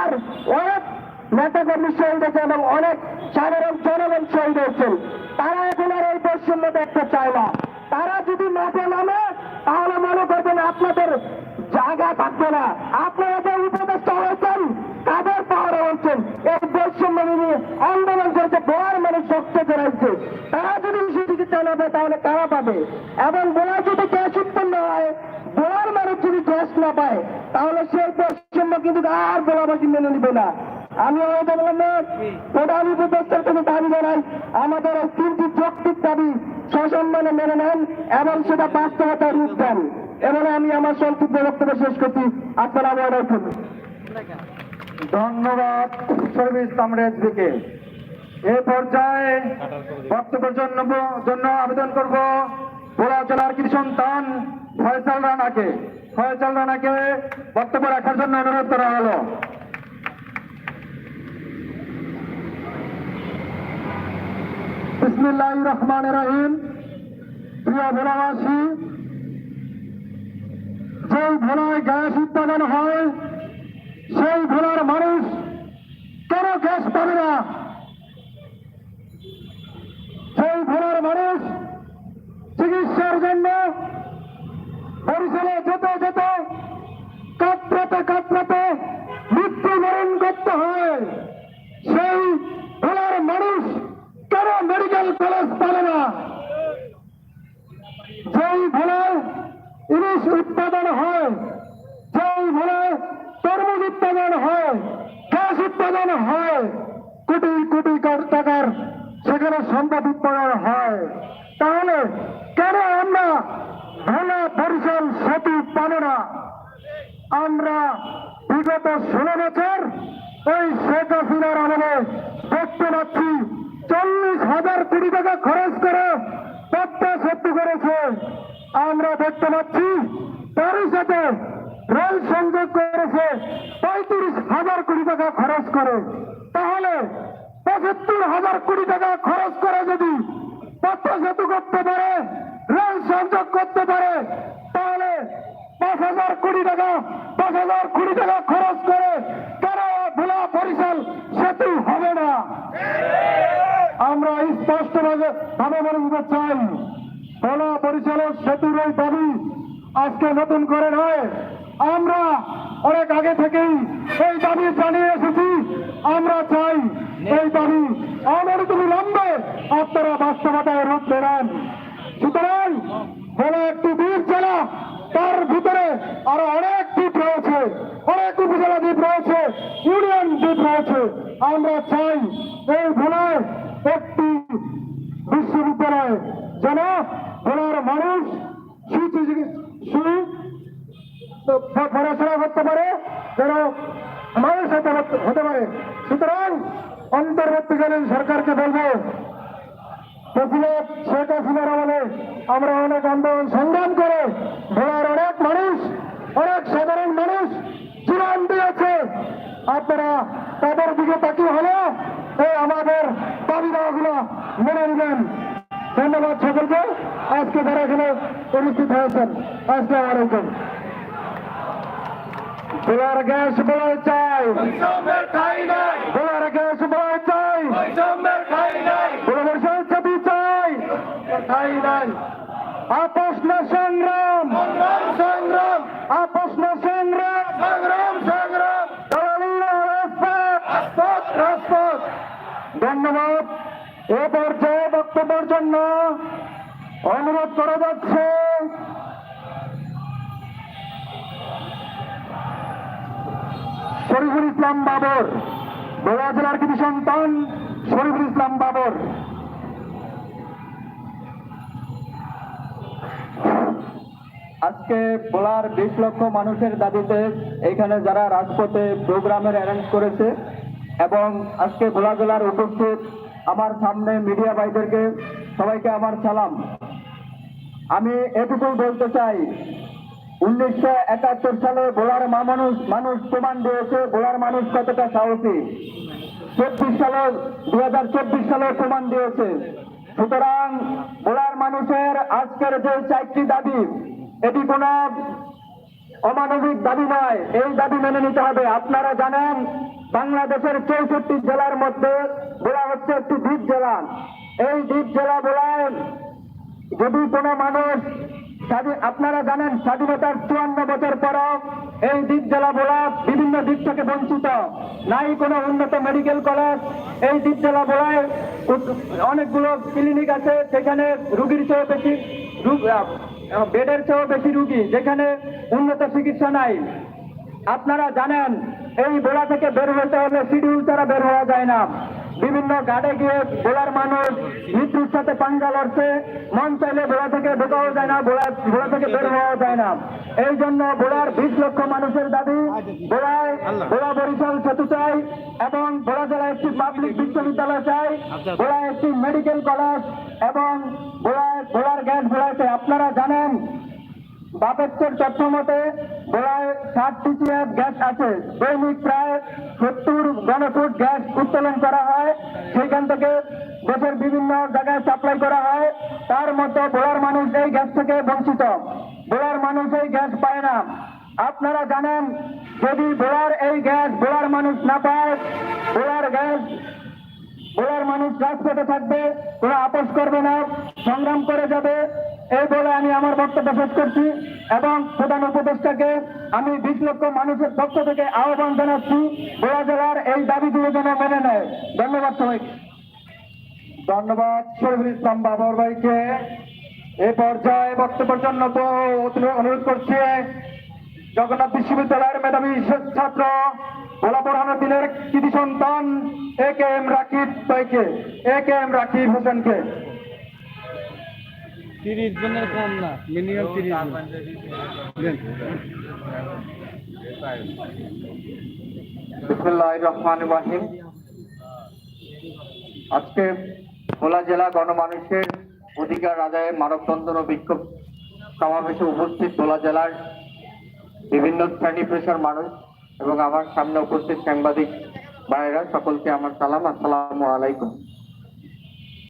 ভোলার অনেক নেতা কর্মী শহীদ হয়েছে এবং অনেক সাধারণ জনগণ শহীদ হয়েছেন। তারা এখন আর এই বৈষম্য দেখতে চায় না। তারা যদি মাঠে নামে, তাহলে মনে করবেন আপনাদের জায়গা থাকবে না। আপনারা যে উপদেষ্টা হয়েছেন কাদের পাহাড়ে হয়েছেন। এই বৈষম্য নিয়ে আন্দোলন করেছে, বোয়ার মানুষ শক্ত করাইছে তারা যদি বিষয়টিকে জানাবে তাহলে কারা পাবে? এবং বোয়ার যদি গ্যাস উৎপন্ন হয় বোয়ার মানুষ যদি গ্যাস না পায়, তাহলে সেই বৈষম্য কিন্তু আর বোলাবাসী মেনে নিবে না। আমি প্রধান উপদেষ্টার কোনো দাবি জানাই, আমাদের এই তিনটি যৌক্তিক দাবি সসম্মানে মেনে নেন এবং সেটা বাস্তবতায় রূপ দেন। এবং আমি আমার সংক্ষিপ্ত বক্তব্য শেষ করছি। আসসালামু আলাইকুম। ধন্যবাদ শরীফ ইসলাম রেজবিকে এ পর্যায়ে বক্তব্যের জন্য জন্য আবেদন করব। ভোলা জেলার কৃষি সন্তান ফয়সাল রানাকে ফয়সাল রানাকে বক্তব্য রাখার জন্য অনুরোধ করা হলো। বিসমিল্লাহ রহমান রহিম। প্রিয় ভোলাবাসী, যেই ভোলায় গ্যাস উৎপাদন হয়, সেই ভোলার মানুষ কেন গ্যাস পাবে না? সেই ভোলার মানুষ চিকিৎসার জন্য বরিশালে যেতে যেতে কাতরাতে কাতরাতে মৃত্যুবরণ করতে হয়। সেই ভোলার মানুষ কেন মেডিকেল কলেজ পাবে না? যেই ভোলায় ইলিশ উৎপাদন হয়, যেই ভোলায় তরমুজ উৎপাদন হয়, গ্যাস উৎপাদন হয়, কোটি কোটি কর- টাকার সেখানে সম্পদ উৎপাদন হয়। তাহলে কেন আমরা ভোলা বরিশাল সেতু পাবো না? আমরা বিগত ষোলো বছর ওই শেখ হাসিনার আমলে দেখতে পাচ্ছি চল্লিশ হাজার কোটি টাকা খরচ করে পদ্মা সেতু করেছে। আমরা দেখতে পাচ্ছি তারই সাথে রেল সংযোগ করেছে পঁয়ত্রিশ হাজার কোটি টাকা খরচ করে। তাহলে পঁচাত্তর হাজার কোটি টাকা খরচ করে যদি পদ্মা সেতু করতে পারে, রেল সংযোগ করতে পারে, তাহলে পাঁচ হাজার কোটি টাকা, পাঁচ হাজার কোটি টাকা খরচ করে কেন ভোলা বরিশাল সেতু হবে না? আমরা স্পষ্টভাবে ভাবে বলে দিতে চাই, ভোলা বরিশালের সেতুর এই দাবি আজকে নতুন করে নয়। আমরা অনেক আগে থেকেই এই দাবি জানিয়ে এসেছি, আমরা চাই এই দাবি বিলম্বে আপনারা বাস্তবতায় রূপ দেন সুতরাং ভোলা একটি দ্বীপ জেলা তার ভিতরে আরও অনেক দ্বীপ রয়েছে, অনেক উপজেলা দ্বীপ রয়েছে, ইউনিয়ন দ্বীপ রয়েছে। আমরা চাই এই ভোলায় একটি বিশ্ববিদ্যালয়, যেন ভোলার মানুষ পড়াশোনা করতে পারে, যেন মানুষ হতে পারে। সুতরাং অন্তর্বর্তীকালীন সরকারকে বলব প্রেসিডেন্ট শেখ হাসিনার আমলে আমরা অনেক আন্দোলন সংগ্রাম করে ভোলার অনেক মানুষ অনেক সাধারণ মানুষ জীবন দিয়েছে। আপনারা তাদের দিকে তাকিয়ে হলে এই আমাদের দাবি দাওয়াগুলো মেনে নেবেন ধন্যবাদ সকলকে। আজকে যারা এখানে উপস্থিত হয়েছেন আসসালামু আলাইকুম। ভোলার গ্যাস বলা চাই। ভোলার গ্যাস বলা চাই বৈষম্যের ঠাই নাই ভোলা বরিশাল ছবি চাই ঠাই নাই আপোষ না সংগ্রাম। সংগ্রাম। আপোষ না সংগ্রাম। সংগ্রাম সংগ্রাম। ধন্যবাদ। এ পর্যায়ে বক্তব্যের জন্য অনুরোধ করা যাচ্ছে। শরীফুল ইসলাম বাবর বোলা জেলার কৃষি সন্তান শরীফুল ইসলাম বাবর। আজকে ভোলার বিশ লক্ষ মানুষের দাবিতে এখানে যারা রাজপথে প্রোগ্রামের অ্যারেঞ্জ করেছে এবং আজকে ভোলা জেলার উপস্থিত আমার সামনে মিডিয়া ভাইদেরকে সবাইকে আমার সালাম। আমি এটুকু বলতে চাই, উনিশশো একাত্তর সালে ভোলার মা মানুষ মানুষ প্রমাণ দিয়েছে ভোলার মানুষ কতটা সাহসী। চব্বিশ সালে দু হাজার চব্বিশ সালে প্রমাণ দিয়েছে। সুতরাং ভোলার মানুষের আজকের যে চারটি দাবি এটি কোন অমানবিক দাবি নয়, এই দাবি মেনে নিতে হবে। আপনারা জানেন, বাংলাদেশের চৌষট্টি জেলার মধ্যে বলা হচ্ছে একটি দ্বীপ জেলা। এই দ্বীপ জেলা বলায়, যদি কোনো মানুষ আপনারা জানেন, স্বাধীনতার চুয়ান্ন বছর পরও এই দ্বীপ জেলা বলা বিভিন্ন দিক থেকে বঞ্চিত। নাই কোনো উন্নত মেডিকেল কলেজ। এই দ্বীপ জেলা বলায় অনেকগুলো ক্লিনিক আছে, সেখানে রুগীর চেয়েও বেশি বেডের চেয়েও বেশি রুগী যেখানে উন্নত চিকিৎসা নাই। আপনারা জানেন, এই বোলা থেকে বের হতে হলে শিডিউল ছাড়া বের হওয়া যায় না। বিভিন্ন গাড়ে গিয়ে বোলার মানুষ মৃত্যুর সাথে পাঞ্জা লড়ছে, মন চাইলে বোলা থেকে ঢোকাও যায় না, বোলা বোলা থেকে বের হওয়া যায় না। এই জন্য বোলার বিশ লক্ষ মানুষের দাবি, বোলায়, বোলা বরিশাল সেতু চাই এবং পাবলিক বিশ্ববিদ্যালয় চাই বোলায় একটি মেডিকেল কলেজ এবং বোলায় বোলার গ্যাস চাই আপনারা জানেন বাপেচ্ছের তথ্য মতে বোলায় ষাট টিসিএফ গ্যাস আছে। দৈনিক প্রায় সত্তর ঘনফুট গ্যাস উত্তোলন করা হয়। সেইখান থেকে দেশের বিভিন্ন জায়গায় সাপ্লাই করা হয়। তার মধ্যে বোলার মানুষ এই গ্যাস থেকে বঞ্চিত। বোলার মানুষ এই গ্যাস পায় না। আপনারা জানেন, যদি বোলার এই গ্যাস বোলার মানুষ না পায়, বোলার গ্যাস বোলার মানুষ রাজপথে থাকবে, কোনো আপোষ করবে না, সংগ্রাম করে যাবে। এই বলে আমি আমার বক্তব্য শেষ করছি এবং প্রধান উপদেষ্টাকে আমি বিশ লক্ষ মানুষের পক্ষ থেকে আহ্বান জানাচ্ছি, বোলা জেলার এই দাবিগুলো যেন মেনে নেয়। ধন্যবাদ সবাইকে। ধন্যবাদ শরীফুল ইসলাম বাবর ভাইকে। এই পর্যায়ে বক্তব্যের জন্য অনুরোধ করছি। জগন্নাথ বিশ্ববিদ্যালয়ের মেধাবী শেষ ছাত্র ভোলা বোরহানুদ্দিনের কৃতি সন্তান এ কে এম রাকিব ভাইকে এ কে এম রাকিব হোসেনকে। তিরিশ জনের কম না মিনিমাম তিরিশ বিসমুল্লাহ রহমান রাহিম। আজকে ভোলা জেলা গণমানুষের অধিকার আদায়ে মানববন্ধন ও বিক্ষোভ সমাবেশে উপস্থিত ভোলা জেলার বিভিন্ন শ্রেণি পেশার মানুষ এবং আমার সামনে উপস্থিত সাংবাদিক ভাইয়েরা, সকলকে আমার সালাম, আসসালামু আলাইকুম।